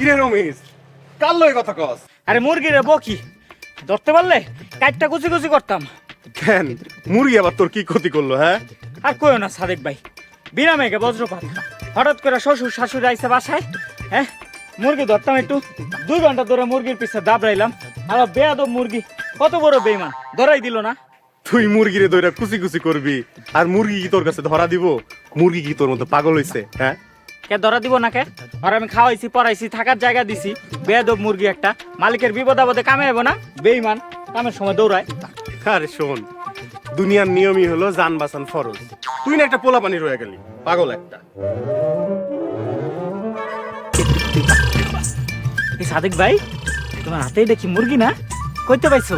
কিরে রমেশ? কার লয় কথা কস? আরে মুরগি রে বকি ধরতে পারলে? কাইটটা কুচি কুচি করতাম। কেন? মুরগি আবার তোর কি ক্ষতি করল হ্যাঁ? আর কইও না সাদেক ভাই। বিনা মেঘে বজ্রপাত। হঠাৎ করে শ্বশুর শাশুড়ি আইসে বাসায় হ্যাঁ? মুরগি ধরতাম একটু। দুই ঘণ্টা ধরে মুরগির পিছে দাবড়াইলাম। আর বেয়াদব মুরগি। কত বড় বেইমান ধরাই দিল না। তুই মুরগিরে দইরা কুচি কুচি করবি। আর মুরগি কি তোর কাছে ধরা দিব? মুরগি কি তোর মতো পাগল হইছে হ্যাঁ? কে ধরা দিব না কে? আর আমি খাওয়াইছি পড়াইছি থাকার জায়গা দিছি। বেয়াদব মুরগি একটা। মালিকের বিপদ আপদে কামে যাব না? বেইমান কামের সময় দৌড়ায়। আরে শোন দুনিয়ার নিয়মই হলো জান বাঁচান ফরজ। তুই না একটা পোলা পানি রয়ে গেলি পাগল একটা। এই সাদেক ভাই তোমার হাতে এটা কি মুরগি না? কইতে পাইছো?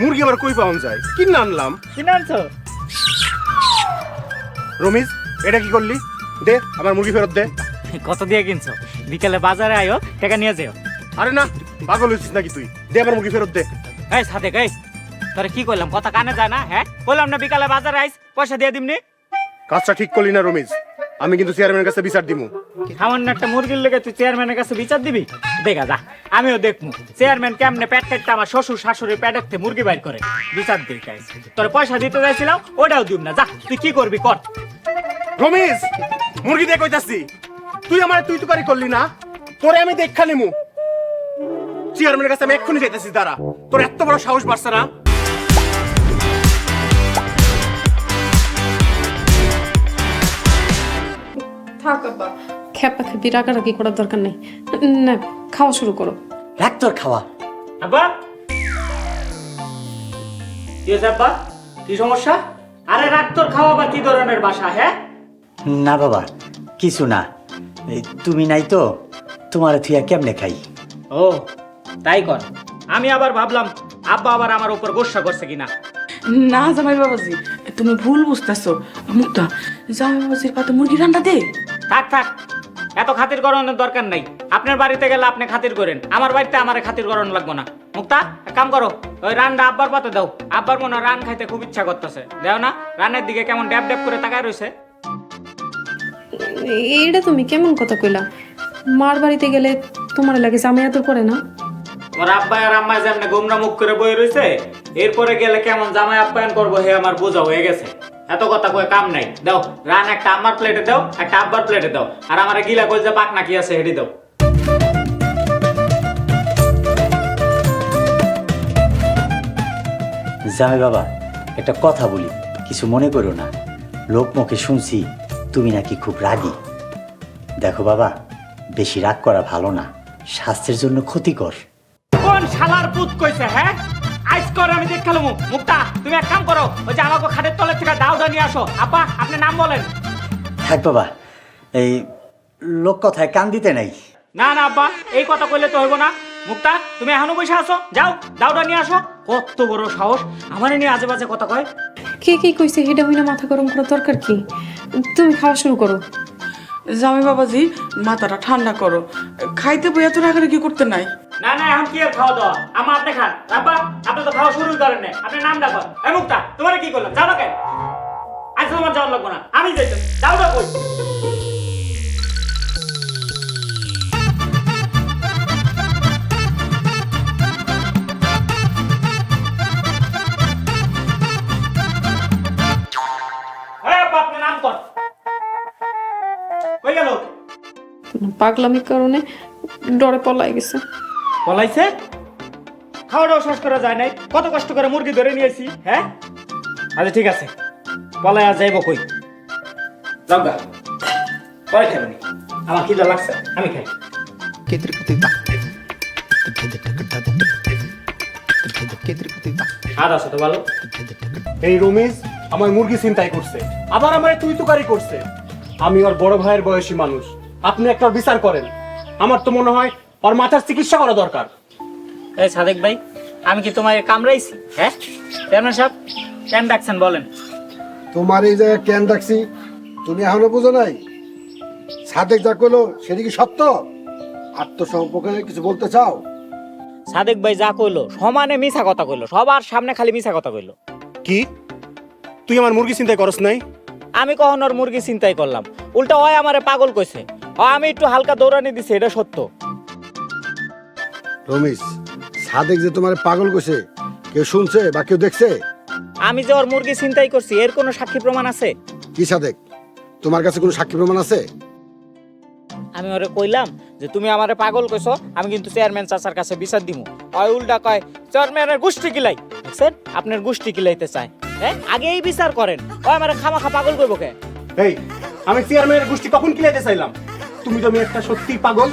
মুরগি আবার কই পাওয়া যায়? কিনে আনলাম। কিনে আনছো? রমিজ এটা কি করলি? দে আমার মুরগি ফেরত দে। কত দিয়ে কিনছো? বিকালে বাজারে আয়ো টাকা নিয়ে যেও। আরে না পাগল হয়েছিস নাকি তুই? দে আমার মুরগি ফেরত দে। এই সাদেক এই তোরে কি কইলাম কথা কানে যায় না হ্যাঁ? বললাম না বিকালে বাজারে আইস পয়সা দিয়ে দিমনি? কাজটা ঠিক করলি না রমিজ আমি কিন্তু চেয়ারম্যানের কাছে বিচার দিমু। সামান্য একটা মুরগির লেগে তুই চেয়ারম্যানের কাছে বিচার দিবি? দেখা যা আমিও দেখমু। চেয়ারম্যান কেমনে প্যাট কেটে আমার শ্বশুর শাশুড়ি প্যাটের মুরগি বাইর করে? বিচার দিই তোর পয়সা দিতে চাইছিলাম ওটাও দিব না। যা তুই কি করবি কর। রমিজ মুরগি দিয়ে কইতাছি তুই আমার তুই তুকারি করলি না তোরে আমি দেখা নিমু। চেয়ারম্যানের কাছে আমি এক্ষুনি যাইতেছি দাঁড়া। তোর এত বড় সাহস বাড়ছে না? থাক আব্বা খেপা খেপি রাগারাগি করার দরকার নেই। না খাওয়া শুরু করো। রাখ তোর খাওয়া। আব্বা? কি হয়েছে আব্বা? কি সমস্যা? আরে রাখ তোর খাওয়া বা কি ধরনের বাসা হ্যাঁ? না বাবা কিছু না। এই তুমি নাই তো তোমার থুয়া কেমনে খাই? ও তাই কর। আমি আবার ভাবলাম আব্বা আবার আমার উপর গোসা করছে কিনা। না জামাই বাবাজি তুমি ভুল বুঝতেছো। মুক্তা জামাই বাবাজির পাতে মুরগি রান্না দে। থাক থাক। এত খাতির করানোর দরকার নাই। আপনার বাড়িতে গেলে আপনি খাতির করেন। আমার বাড়িতে আমার খাতির করানো লাগবো না। মুক্তা এক কাম করো ওই রানটা আব্বার পাতে দাও। আব্বার মনে হয় রান খাইতে খুব ইচ্ছা করতেছে। দেও না রানের দিকে কেমন ড্যাব ড্যাব করে তাকায় রয়েছে। এইটা তুমি কেমন কথা কইলা? মার বাড়িতে গেলে তোমার লাগে জামাই আদর করে না? তোমার আব্বা আর আম্মা যেমন গোমরা মুখ করে বই রয়েছে এরপরে গেলে কেমন জামাই আপ্যায়ন করব হে আমার বোঝা হয়ে গেছে। এত কথা কয়ে কাম নাই। দাও রান একটা আমার প্লেটে দাও একটা আব্বার প্লেটে দাও। আর আমার গিলা কই যে পাক নাকি আছে হেডি দাও। জামে বাবা একটা কথা বলি কিছু মনে করো না। লোক মুখে শুনছি তুমি নাকি খুব রাগী। দেখো বাবা বেশি রাগ করা ভালো না। স্বাস্থ্যের জন্য ক্ষতিকর। কোন শালার পুত কইছে হ্যাঁ? আইস করে আমি দেখ দেখালাম মুক্তা তুমি এক কাম করো ওই যে আমাকে খাটের তলের থেকে দাউদা নিয়ে আসো। আপা আপনি নাম বলেন। থাক বাবা এই লোক কথায় কান দিতে নাই। না না আব্বা এই কথা কইলে তো হইব না। মুক্তা তুমি এখনও বসে আছো? যাও দাউদা নিয়ে আসো। কত বড় সাহস। আমার নিয়ে আজে বাজে কথা কয়। কে কে কইছে হেডা হইনা মাথা গরম করার দরকার কি? তুমি খাওয়া শুরু করো। জামাই বাবাজি মাথাটা ঠান্ডা করো। খাইতে বই এত রাগারাগি করতে নাই। না না এখন কি আর খাওয়া দাওয়া? আমার আপনি খান। আব্বা আপনি তো খাওয়া শুরু করেন না আপনি নাম ডাকো এই মুক্তা তোমার কি করলাম? যাও না কেন? আজ তোমার যাওয়ার লাগবো না। আমি যাইতে যাও না কই? পাগলামির কারণে ডরে পলাই গেছে। পলাইছে? খাওয়াটাও শেষ করা যায় নাই। কত কষ্ট করে মুরগি ধরে নিয়েছি হ্যাঁ? আচ্ছা ঠিক আছে। পলাই আর যাইব কই? লঙ্কা পরে খাবেনি আমার খিদা লাগছে আমি খাই। স্বাদ আছে তো ভালো এই রমিজ আমার মুরগি চিন্তাই করছে। আবার আমার তুই তুকারি করছে। আমি ওর বড় ভাইয়ের বয়সী মানুষ। আপনি একটা বিচার করেন। আমার তো মনে হয় ওর মাথার চিকিৎসা করা দরকার। এই সাদেক ভাই আমি কি তোমার কামড়াইছি? হ্যাঁ? চেয়ারম্যান সাহেব কেন ডাকছেন বলেন? তোমার এই জায়গায় কেন ডাকছি তুমি এখনও বুঝো নাই? সাদেক যা করল সেটা কি সত্য? আত্মসম্পর্কে কিছু বলতে চাও? সাদেক ভাই যা কইলো সমানে মিছা কথা কইলো সবার সামনে খালি মিছা কথা কইলো। কি? তুই আমার মুরগি চিন্তাই করস নাই? আমি কখন ওর মুরগি চিন্তাই করলাম? উল্টা ওই আমারে পাগল কইছে। আমি একটু হালকা দৌড়ানি দিছি এটা সত্য। রমিস সাদেক যে তোমার পাগল কইছে কেউ শুনছে বা কেউ দেখছে? আমি যে ওর মুরগি ছিনতাই করছি এর কোনো সাক্ষী প্রমাণ আছে? কি সাদেক? তোমার কাছে কোনো সাক্ষী প্রমাণ আছে? আমি ওরে কইলাম যে তুমি আমারে পাগল কইছো আমি কিন্তু চেয়ারম্যান চাচার কাছে বিচার দিমু। কয় উল্টা কয় চেয়ারম্যানের গোষ্ঠী কিলাই? দেখছেন? আপনার গোষ্ঠী কিলাইতে চায়। হ্যাঁ আগেই বিচার করেন। কয় আমারে খামাখা পাগল কইবো কে? এই আমি চেয়ারম্যানের গোষ্ঠী কখন কিলাইতে চাইলাম? তুমি তো মেয়ে একটা সত্যি পাগল।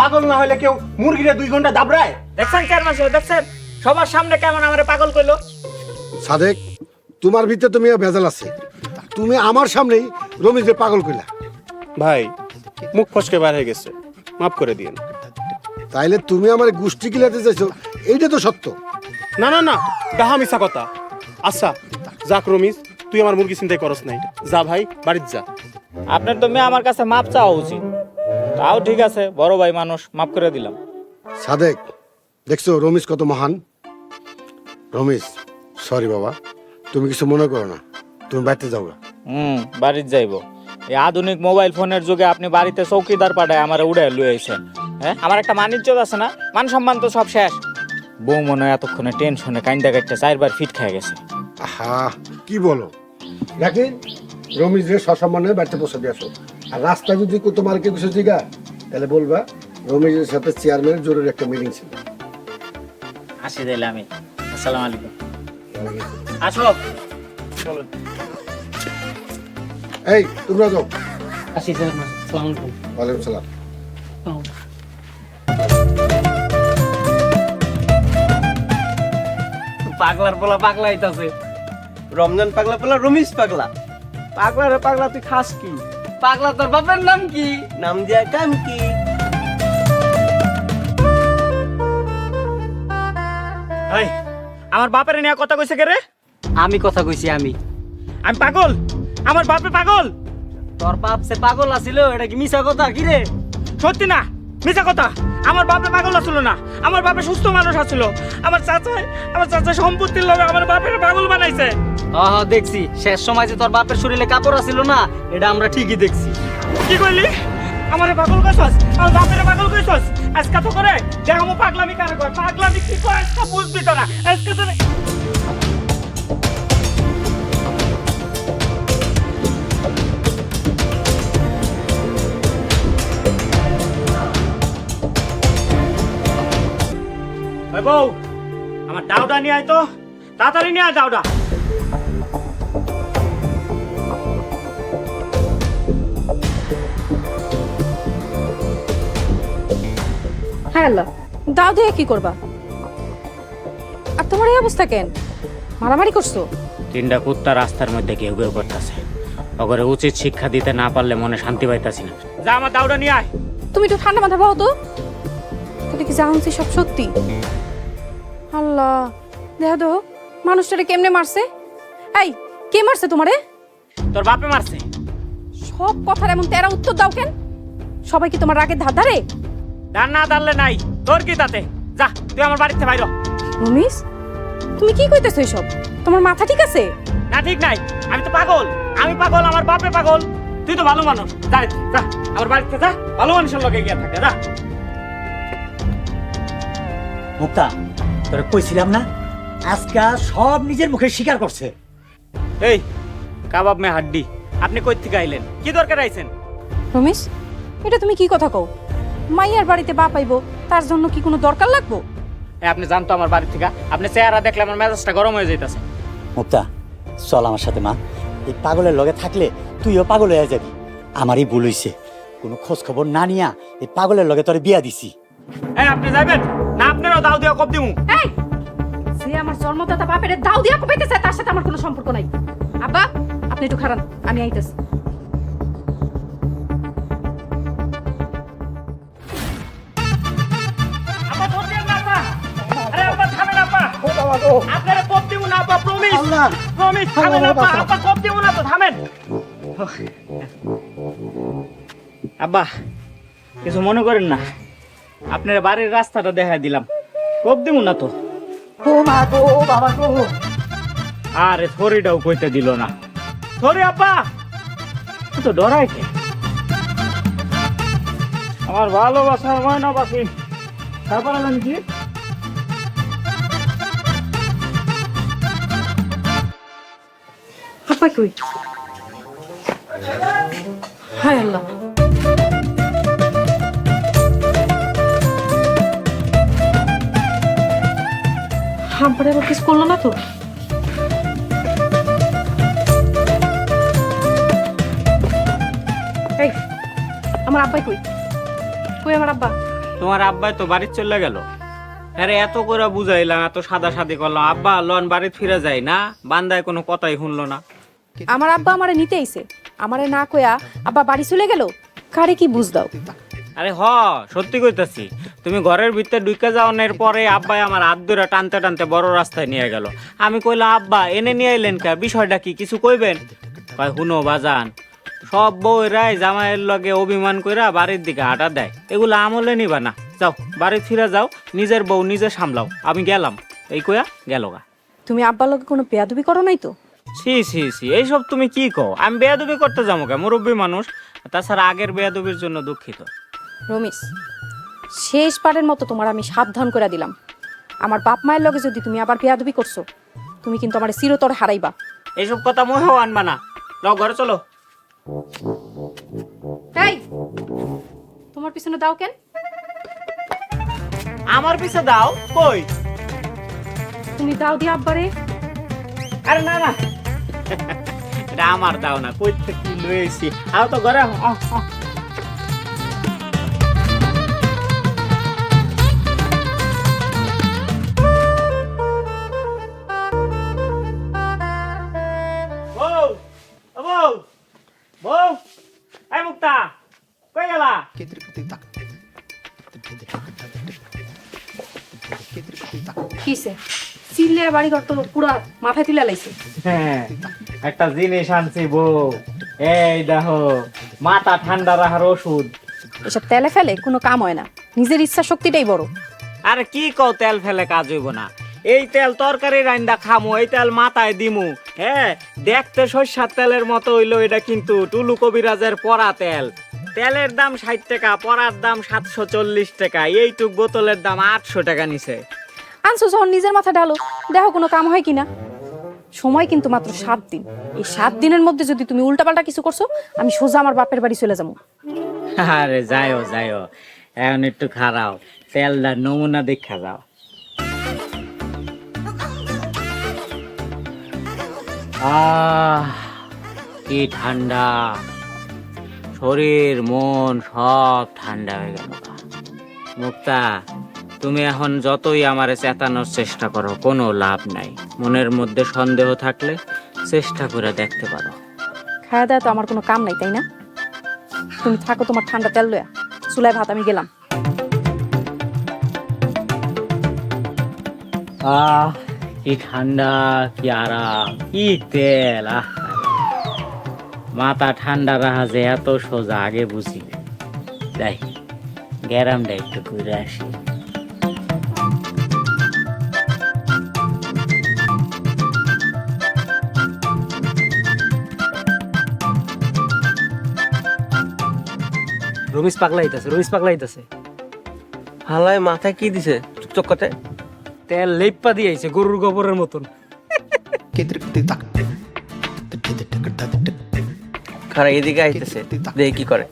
পাগল না হলে কেউ মুরগিরে দুই ঘণ্টা দাবড়ায়? দেখছেন চেয়ারম্যান সাহেব দেখছেন? সবার সামনে কেমন আমারে পাগল কইলো সাদেক তোমার ভিতরে তুমি ভেজাল আছে। তুমি আমার সামনেই রমিজকে পাগল কইলা ভাই মুখ ফসকে বার হয়ে গেছে। মাফ করে দিন তাইলে তুমি আমার গোষ্ঠী কিলাতে চাইছো এইটা তো সত্য। না না না ডাহা মিশা কথা। আচ্ছা যাক রমিজ তুই আমার মুরগি চিন্তাই করস নাই। যা ভাই বাড়িতে যা। আপনার তো মেয়ে আমার কাছে মাপ চাওয়া উচিত। তাও ঠিক আছে বড় ভাই মানুষ মাফ করে দিলাম। সাদেক দেখছ রমিজ কত মহান? রমিজ সরি বাবা তুমি কিছু মনে করো না তুমি বাড়িতে যাও। হুম বাড়িতে যাইব। এই আধুনিক মোবাইল ফোনের যুগে আপনি বাড়িতে চৌকিদার পাঠায় আমার উড়ে লুয়ে আইছেন। হ্যাঁ আমার একটা মানিজ্য আছে না? মান সম্মান তো সব শেষ। বউ মনে হয় এতক্ষণে টেনশনে কাইন্দা কাটতে চারবার ফিট খেয়ে গেছে। আহা কি বলো? দেখি রমিজ রে সসম্মানে বাড়িতে পৌঁছে দিয়ে আসো। আর রাস্তা যদি তোমার কেউ কিছু জিগা তাহলে বলবা রমিজের সাথে চেয়ারম্যানের জরুরি একটা মিটিং ছিল। আসি দিলে আমি। আসসালামু আলাইকুম। আসো। চলো। এই তোমরা যাও। আসি আসসালামু আলাইকুম। ওয়ালাইকুম সালাম। পাগলার পোলা পাগলা হইতাছে। রমজান পাগলা পোলা রমিস পাগলা। পাগলা রে পাগলা তুই খাস কি? পাগলা তোর বাপের নাম কি? নাম দিয়া কাম কি? এই আমার বাপের নিয়ে কথা কইছে কে রে? আমি কথা কইছি আমি। আমি পাগল? আমার বাপে পাগল? তোর বাপ সে পাগল আছিল এটা কি মিছা কথা? কি রে? সত্যি না? মিছা কথা আমার বাপে পাগল আসলো না আমার বাপে সুস্থ মানুষ আসলো আমার চাচা আমার চাচা সম্পত্তির লোভে আমার বাপের পাগল বানাইছে। আহ দেখছি শেষ সময় যে তোর বাপের শরীরে কাপড় আছিল না এটা আমরা ঠিকই দেখছি। কি কইলি? আমার পাগল কইছস? আমার বাপের পাগল কইছস? আজকে তো করে দেখামো পাগলামি কার কয়? পাগলামি কি কয়? আজকে বুঝবি তো না আজকে তো বউ আমার দাউডা নিয়ে আয় তো। তাড়াতাড়ি নিয়ে আয় হ্যাঁ আল্লাহ দাও দিয়ে কি করবা? আর তোমার এই অবস্থা কেন? মারামারি করছ? তিনটা কুত্তা রাস্তার মধ্যে কেউ কেউ করতেছে। ওগরে উচিত শিক্ষা দিতে না পারলে মনে শান্তি পাইতাছি না। যা আমার দাউডা নিয়ে আয়। তুমি একটু ঠান্ডা মাথা পাও তো। তাহলে কি জানছি সব সত্যি? আল্লাহ। দেহ দেহ মানুষটারে কেমনে মারছে? এই কে মারছে তোমারে? তোর বাপে মারছে। সব কথার এমন তেরা উত্তর দাও কেন? সবাই কি তোমার রাগের ধার ধারে? দান না দাঁড়লে নাই। তোর কি তাতে? যা তুই আমার বাড়িতে বাইর। রমিস তুমি কি কইতেছো এসব? তোমার মাথা ঠিক আছে? না ঠিক নাই। আমি তো পাগল। আমি পাগল আমার বাপে পাগল। তুই তো ভালো মানুষ। যা যা আমার বাড়িতে যা। ভালো মানুষের লগে গিয়ে থাকে যা। মুক্তা তোরা কইছিলাম না? আজকা সব নিজের মুখে স্বীকার করছে। এই কাবাব মে হাড্ডি আপনি কই থেকে আইলেন? কি দরকার আইছেন? রমেশ এটা তুমি কি কথা কও? মাইয়ার বাড়িতে বাপ আইবো তার জন্য কি কোনো দরকার লাগবো? এ, আপনি জানতো আমার বাড়ি থেকে। আপনি চেহারা দেখলে আমার মেজাজটা গরম হয়ে যাইতাছে। মুক্তা চল আমার সাথে মা। এই পাগলের লগে থাকলে তুইও পাগল হয়ে যাবি। আমারই ভুল হইছে। কোনো খোঁজ খবর না নিয়া এই পাগলের লগে তোরে বিয়া দিছি। এই আপনি যাবেন না দাও দিয়া কব দিমু। এই যে আমার জন্মদাতা বাপের দাও দিয়া কোপাইতে চায় তার সাথে আমার কোনো সম্পর্ক নাই। আব্বা আপনি একটু খারান আমি আইতেছি। আপনারা কব দিমু না আপা প্রমিস প্রমিস থামেন আপা আপা কব দিমু না তো থামেন। আব্বা কিছু মনে করেন না। আপনার বাড়ির রাস্তাটা দেখা দিলাম। কোপ দিব না তো? ও মা গো বাবা গো। আরে থরিটাও কইতে দিল না। সরি আপা! তো ডরাই কে? আমার ভালোবাসার ময়না বাসি তারপরে জানি কি? আপা কই? হায় আল্লাহ। আব্বারে আবার কিছু করল না তো? এই আমার আব্বাই কই? কই আমার আব্বা? তোমার আব্বাই তো বাড়ির চলে গেল। আরে এত করে বুঝাইলাম এত সাদা সাদি করলাম আব্বা লন বাড়িতে ফিরে যায় না বান্দায় কোনো কথাই শুনলো না। আমার আব্বা আমারে নিতে আইছে। আমারে না কয়া আব্বা বাড়ি চলে গেল? কারে কি বুঝ দাও? আরে হ সত্যি কইতাছি। তুমি ঘরের ভিতরে ঢুকে যাওয়ার পরে আব্বাই আমার হাত ধরে টানতে টানতে বড় রাস্তায় নিয়ে গেল। আমি কইলাম আব্বা এনে নিয়ে এলেন কে? বিষয়টা কি? কিছু কইবেন? কয় হুনো বাজান। সব বউরাই জামাইয়ের লগে অভিমান কইরা বাড়ির দিকে হাঁটা দেয়। এগুলো আমলে নিবা না। যাও বাড়ি ফিরে যাও নিজের বউ নিজে সামলাও। আমি গেলাম। এই কইয়া গেল গা। তুমি আব্বার লগে কোনো বেয়াদবি করো নাই তো? ছি ছি ছি এইসব তুমি কি কও? আমি বেয়াদবি করতে যাব কে? মুরব্বী মানুষ। তাছাড়া আগের বেয়াদবির জন্য দুঃখিত। রমিস শেষবারের মতো তোমার আমি সাবধান করে দিলাম। আমার বাপ মায়ের লগে যদি তুমি আবার বেয়াদবি করছ তুমি কিন্তু আমার চিরতর হারাইবা। এইসব কথা মোহেও আনবা না। যাও ঘরে চলো। এই তোমার পিছনে দাও কেন? আমার পিছে দাও? কই? তুমি দাও দি আব্বারে। আরে না না। এটা আমার দাও না কই থেকে কি লয়েছি আও তো ঘরে আও, আও, বাড়ি ঘর তো পুরা মাথায় তুলে লাইছে। হ্যাঁ একটা জিনিস আনছি বউ। এই দেখো মাথা ঠান্ডা রাখার ওষুধ। এসব তেলে ফেলে কোনো কাম হয় না। নিজের ইচ্ছা শক্তিটাই বড়। আরে কি কও তেল ফেলে কাজ হইব না। এই তেল তরকারি রান্দা খামু এই তেল মাথায় দিমু। হ্যাঁ দেখতে সরষার তেলের মতো হইল এটা কিন্তু টুলু কবিরাজের পরা তেল। তেলের দাম ষাট টাকা পরার দাম সাতশো চল্লিশ টাকা। এইটুক বোতলের দাম আটশো টাকা নিছে। আনছো যখন নিজের মাথা ডালো দেখো কোনো কাম হয় কিনা। সময় কিন্তু মাত্র সাত দিন। এই সাত দিনের মধ্যে যদি তুমি উল্টাপাল্টা কিছু করছ, আমি সোজা আমার বাপের বাড়ি চলে যাব। আরে যাইও যাইও। এখন একটু খারাও। তেলটা নমুনা দেখা যাও। আহ, কি ঠান্ডা। শরীর, মন সব ঠান্ডা হয়ে গেল। মুক্তা তুমি এখন যতই আমারে চেতানোর চেষ্টা করো কোনো লাভ নাই। মনের মধ্যে সন্দেহ থাকলে চেষ্টা করে দেখতে পারো। খাওয়া দাওয়া তো আমার কোনো কাম নাই তাই না? তুমি থাকো তোমার ঠান্ডা তেল লয়া চুলায় ভাত আমি গেলাম। আহ কি ঠান্ডা কি আরাম কি তেল আহ। মাথা ঠান্ডা রাখা যে এত সোজা আগে বুঝি যাই গ্যারামটা একটু ঘুরে আসি। রমিস পাগলা হইতাছে রমিস পাগলা হইতাছে হালাই মাথায় কি দিছে? চুকচক করতে তেল লেপ্পা দিয়ে আইছে গরুর গোবরের মতন। খারা এদিকে আইতেছে দেখি কি করে।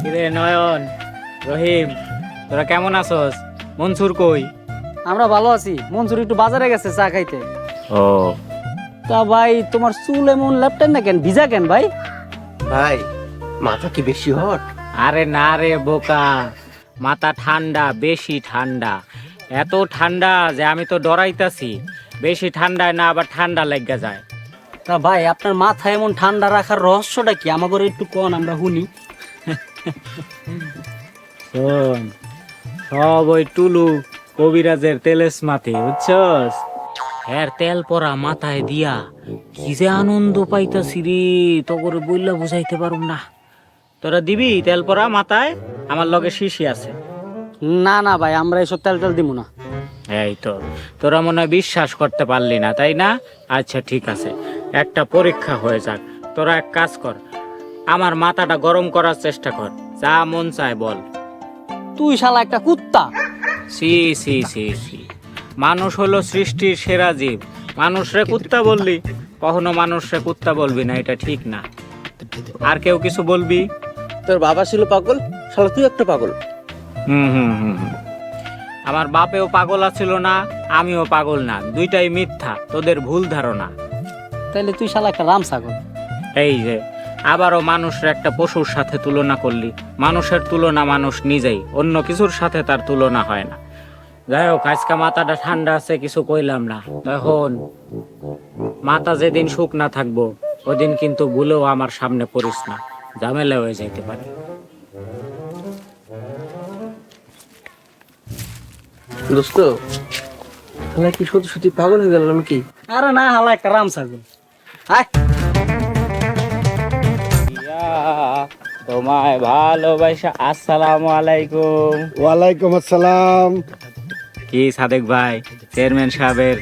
কিরে নয়ন রহিম তোরা কেমন আছস? মনসুর কই? আমরা ভালো আছি। মনসুর একটু বাজারে গেছে চা খাইতে। ও। তা ভাই তোমার চুল এমন লেপটেন না কেন? ভিজা কেন ভাই? ভাই মাথা কি বেশি হট? আরে না রে বোকা মাথা ঠান্ডা বেশি ঠান্ডা। এত ঠান্ডা যে আমি তো ডরাইতাছি বেশি ঠান্ডায় না আবার ঠান্ডা লেগে যায়। তা ভাই আপনার মাথা এমন ঠান্ডা রাখার রহস্যটা কি? আমাকে একটু কন আমরা শুনি। শোন সব ওই টুলু কবিরাজের তেলেস মাতি বুঝছস? হ্যার তেল পরা মাথায় দিয়া কি যে আনন্দ পাইতাছি রে তো করে বললে বুঝাইতে পারুম না। তোরা দিবি তেল পরা মাথায়? আমার লগে শিশি আছে। না না ভাই আমরা এসব তেল তেল দিব না। এই তো তোরা মনে হয় বিশ্বাস করতে পারলি না তাই না? আচ্ছা ঠিক আছে। একটা পরীক্ষা হয়ে যাক। তোরা এক কাজ কর আমার মাথাটা গরম করার চেষ্টা কর। যা মন চায় বল। তুই শালা একটা কুত্তা। সি সি সি সি। মানুষ হলো সৃষ্টির সেরা জীব। মানুষরে কুত্তা বললি কখনো মানুষরে কুত্তা বলবি না এটা ঠিক না। আর কেউ কিছু বলবি? তোর বাবা ছিল পাগল শালা তুই একটা পাগল। হুম হুম হুম। আমার বাপেও পাগল আছিল না আমিও পাগল না দুইটাই মিথ্যা তোদের ভুল ধারণা। তাইলে তুই শালা একটা রাম ছাগল। এই যে আবারও মানুষের একটা পশুর সাথে তুলনা করলি। মানুষের তুলনা মানুষ নিজেই অন্য কিছুর সাথে তার তুলনা হয় না। যাই হোক আজকে মাথাটা ঠান্ডা আছে কিছু কইলাম না। তখন মাথা যেদিন সুখ না থাকব ওদিন কিন্তু ভুলেও আমার সামনে পড়িস না। ঝামেলা হয়ে যাইতে পারে। দোস্ত কি সত্যি সত্যি পাগল হয়ে গেলাম কি আরে না হালা একটা রাম ছাগল। আয়। তোমায় ভালোবাসা আসসালামু আলাইকুম। ওয়ালাইকুম আসসালাম। কি সাদেক ভাই? চেয়ারম্যান সাহেবের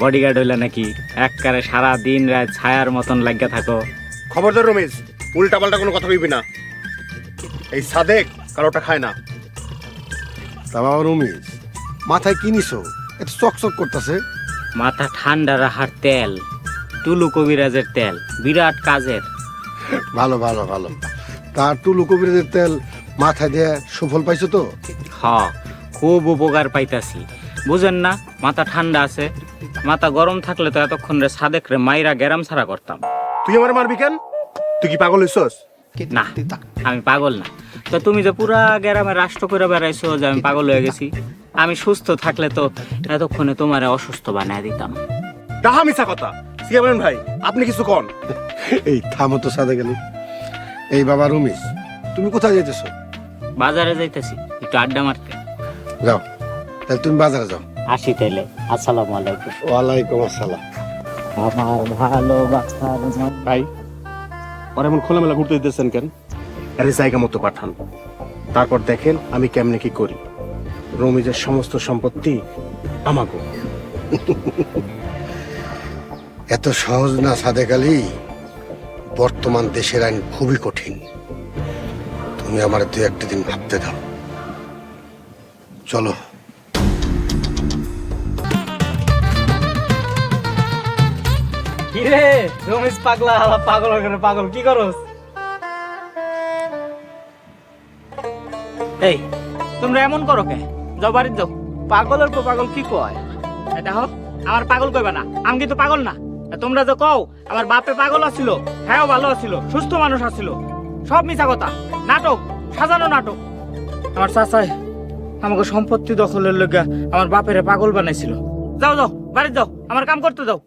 বডিগার্ড হইলা নাকি? এককারে সারা দিন রাত ছায়ার মতন লাগিয়া থাকো। খবরদার রমেশ উল্টা পাল্টা কোনো কথা কইবি না। এই সাদেক কারোটা খায় না। তা বাবা রমেশ মাথায় কি নিছো? এত চকচক করতেছে। মাথা ঠান্ডা রাখার তেল টুলু কবিরাজের তেল বিরাট কাজের। ভালো ভালো ভালো। তার টুলু কবিরাজের তেল মাথায় দিয়ে সুফল পাইছো তো? হ। খুব উপকার পাইতাছি। বুঝেন না মাথা ঠান্ডা আছে মাথা গরম থাকলে তো এতক্ষণ রে সাদেক রে মাইরা গেরাম ছাড়া করতাম। তুই আমার মারবি কেন? তুই কি পাগল হইছস? না আমি পাগল না। তো তুমি যে পুরা গ্রামে রাষ্ট্র করে বেড়াইছো যে আমি পাগল হয়ে গেছি আমি সুস্থ থাকলে তো এতক্ষণে তোমারে অসুস্থ বানায় দিতাম। তাহা মিছা কথা। সিয়ামেন ভাই আপনি কিছু কন? এই থামো তো সাদে গেলি। এই বাবা রমেশ তুমি কোথায় যাইতেছো? বাজারে যাইতেছি একটু আড্ডা মারতে। যাও। তাহলে তুমি বাজারে যাও। আসি তাইলে আসসালামু আলাইকুম। ওয়ালাইকুম আসসালাম। আমার ভালোবাসার ভাই আর এমন খোলামেলা ঘুরতে দিতেছেন কেন? আরে জায়গা মতো পাঠান। তারপর দেখেন আমি কেমনে কি করি। রমিজের সমস্ত সম্পত্তি আমাকে এত সহজ না সাদেক আলী? বর্তমান দেশের আইন খুবই কঠিন। তুমি আমার দু একটা দিন ভাবতে দাও। চলো। রমেশ পাগলা হালা পাগল ওখানে পাগল কি করস? এই তোমরা এমন করো কে? যাও বাড়ির যাও। পাগলের পর পাগল কি কয়? দেখো আমার পাগল কইবা না আমি কিন্তু পাগল না। তোমরা যে কও আমার বাপে পাগল আছিল হ্যাঁ ভালো আছিল সুস্থ মানুষ আছিল। সব মিছা কথা। নাটক সাজানো নাটক। আমার চাচাই আমাকে সম্পত্তি দখলের লেগে আমার বাপেরে পাগল বানাইছিল। যাও যাও বাড়ি যাও, আমার কাম করতে যাও!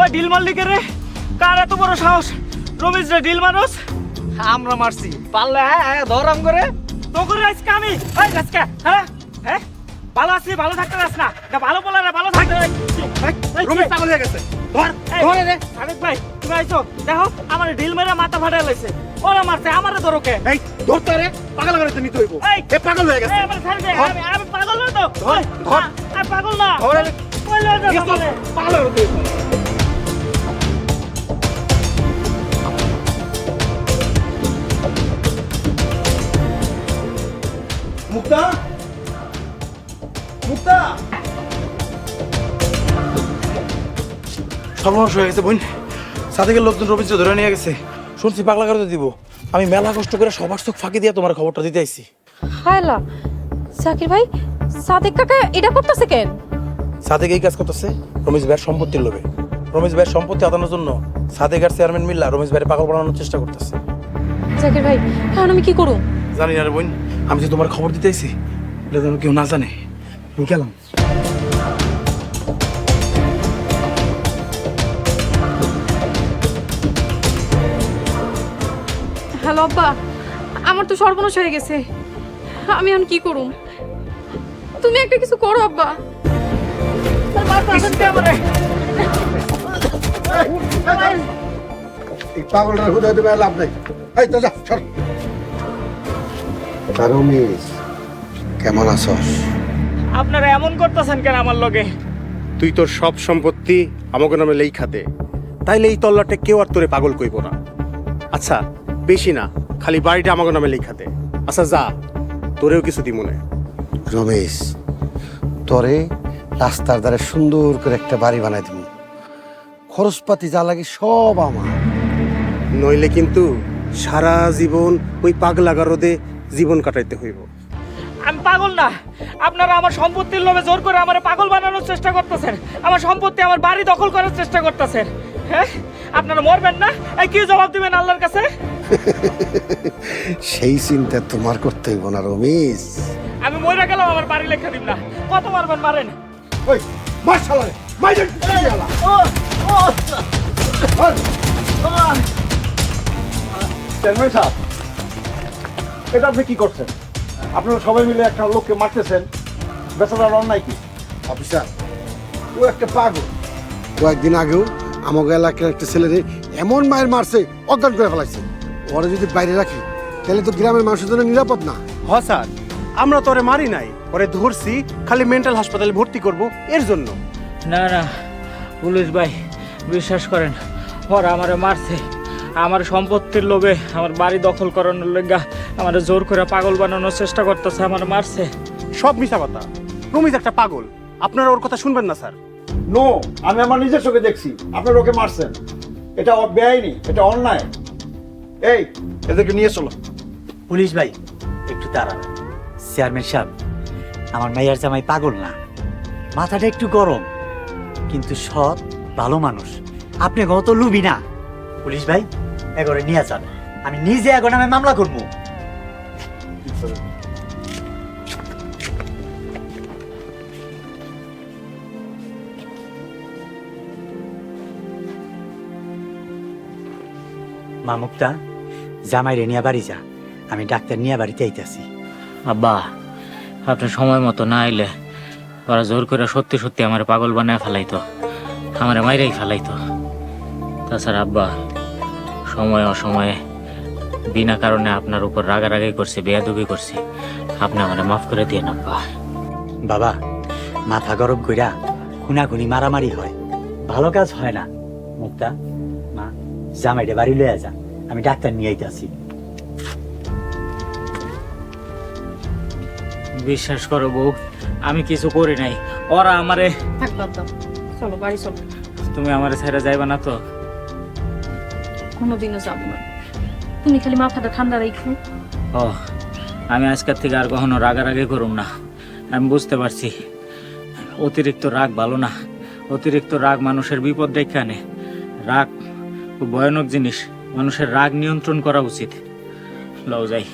ওই ঢিল মারলি কে রে, কার এত বড় সাহস? রমেশ রে ঢিল মানুষ? আমরা মারছি। পারলে হ্যাঁ হ্যাঁ ধরাম করে। তো করে আজকে আমি। আজকে হ্যাঁ হ্যাঁ। ভালো আছি ভালো থাকতে পারছ না। এটা ভালো বলে না ভালো থাকতে পাগল হয়ে গেছে। ধর ধরে। রে সাদেক ভাই তুমি আইছো। দেখো আমার ঢিল মেরে মাথা ফাটাই লাইছে। ওরা মারছে আমারে ধরোকে এই ধরতে রে পাগল করে নিতে হইব! এ পাগল হয়ে গেছে। আমার ছাড় দে, আমি আমি পাগল না তো। ধর, ধর। আর পাগল না। ধরে। পাগল হয়ে সর্বনাশ হয়ে গেছে বোন। সাথে লোকজন রবিজ ধরে নিয়ে গেছে। শুনছি পাগলা করে দিব। আমি মেলা কষ্ট করে সবার চোখ ফাঁকি দিয়ে তোমার খবরটা দিতে আইছি। হায়লা জাকির ভাই সাদেক কাকা এটা করতেছে কেন? সাদেক এই কাজ করতেছে রমেশ ভাইয়ের সম্পত্তির লোভে। রমেশ ভাইয়ের সম্পত্তি আদানোর জন্য সাদেক আর চেয়ারম্যান মিল্লা রমেশ ভাইয়ের পাগল বানানোর চেষ্টা করতেছে। জাকির ভাই এখন আমি কি করুম জানি না রে বোন আমি যে তোমার খবর দিতে আইছি এটা যেন কেউ না জানে। আমি গেলাম। হ্যালো আব্বা আমার তো সর্বনাশ হয়ে গেছে। আমি এখন কি করুম? তুমি একটা কিছু করো আব্বা। এই দেবে লাভ নেই। এই তো যা সর। কেমন আছস? আপনারা এমন করতেছেন কেন আমার লগে? তুই তোর সব সম্পত্তি আমাকে নামে লেই খাতে তাইলে এই তল্লাটে কেউ আর তোরে পাগল কইব না। আচ্ছা বেশি না খালি বাড়িটা আমাকে নামে লেখাতে আচ্ছা যা তোরেও কিছু দি মনে রমেশ তোরে রাস্তার ধারে সুন্দর করে একটা বাড়ি বানাই দিব খরচপাতি যা লাগে সব আমার। নইলে কিন্তু সারা জীবন ওই পাগলাগা রোদে জীবন কাটাইতে হইব। আমি পাগল না। আপনারা আমার সম্পত্তির লোভে জোর করে আমার পাগল বানানোর চেষ্টা করতেছেন। আমার সম্পত্তি আমার বাড়ি দখল করার চেষ্টা করতেছেন। হ্যাঁ? আপনারা মরবেন না। এই কি জবাব দিবেন আল্লাহর কাছে? সেই চিন্তা তোমার করতে হইব না রমেশ। আমি মরে গেলাম আমার বাড়ি লেখা দিব না কত মারবেন মারেন? ওই মার শালারে মাইজেন কি আলা চেয়ারম্যান সাহেব? এটা আপনি কি করছেন? আপনারা সবাই মিলে একটা লোককে মারতেছেন। বেচারার অন্যায় কি? অফিসার ও একটা পাগল। কয়েকদিন আগেও আমাকে এলাকার একটা ছেলেরে এমন মায়ের মারছে অজ্ঞান করে ফেলাইছে। ওরা যদি বাইরে রাখি তাহলে তো গ্রামের মানুষের জন্য নিরাপদ না। হ স্যার। আমরা তো ওরে মারি নাই। ওরে ধরছি খালি মেন্টাল হাসপাতালে ভর্তি করব এর জন্য। না না পুলিশ ভাই বিশ্বাস করেন ওরা আমারে মারছে। আমার সম্পত্তির লোভে আমার বাড়ি দখল করানোর লেগা আমার জোর করে পাগল বানানোর চেষ্টা করতেছে আমার মারছে। সব মিশা কথা। রমিজ একটা পাগল। আপনারা ওর কথা শুনবেন না স্যার। নো আমি আমার নিজের চোখে দেখছি। আপনার ওকে মারছেন। এটা বেআইনি এটা অন্যায়। এই, এদেরকে নিয়ে চলো। পুলিশ ভাই, একটু দাঁড়ান। চেয়ারম্যান সাহেব, আমার মাইয়ার জামাই পাগল না। মাথাটা একটু গরম, কিন্তু সৎ, ভালো মানুষ। আপনি গত লুবি না। পুলিশ ভাই, এগরে নিয়ে যান। আমি নিজে এগো নামে মামলা করব। মা মুক্তা জামাই রে নিয়ে বাড়ি যা। আমি ডাক্তার নিয়ে বাড়িতে আইতাছি। আব্বা আপনি সময় মতো না আইলে ওরা জোর করে সত্যি সত্যি আমার পাগল বানায় ফেলাইতো আমার মাইরাই ফেলাইতো। তাছাড়া আব্বা সময় অসময়ে বিনা কারণে আপনার উপর রাগারাগি করছে বেয়াদবি করছে আপনি আমার মাফ করে দিয়ে আব্বা। বাবা মাথা গরম কইরা খুনাখুনি মারামারি হয়। ভালো কাজ হয় না। মুক্তা মা জামাইটা বাড়ি লইয়া যা। আমি ডাক্তার নিয়ে আইতাছি বিশ্বাস করো বউ আমি কিছু করি নাই। ওরা আমারে দাও। চলো বাড়ি চলো। তুমি আমারে ছেড়ে যাইবা না তো? কোনোদিনও যাব না। তুমি খালি মাথাটা ঠান্ডা রাখো। ও আমি আজকের থেকে আর কখনো রাগারাগি করুম না। আমি বুঝতে পারছি অতিরিক্ত রাগ ভালো না। অতিরিক্ত রাগ মানুষের বিপদ ডেকে আনে। রাগ খুব ভয়ানক জিনিস। মানুষের রাগ নিয়ন্ত্রণ করা উচিত। লও যাই।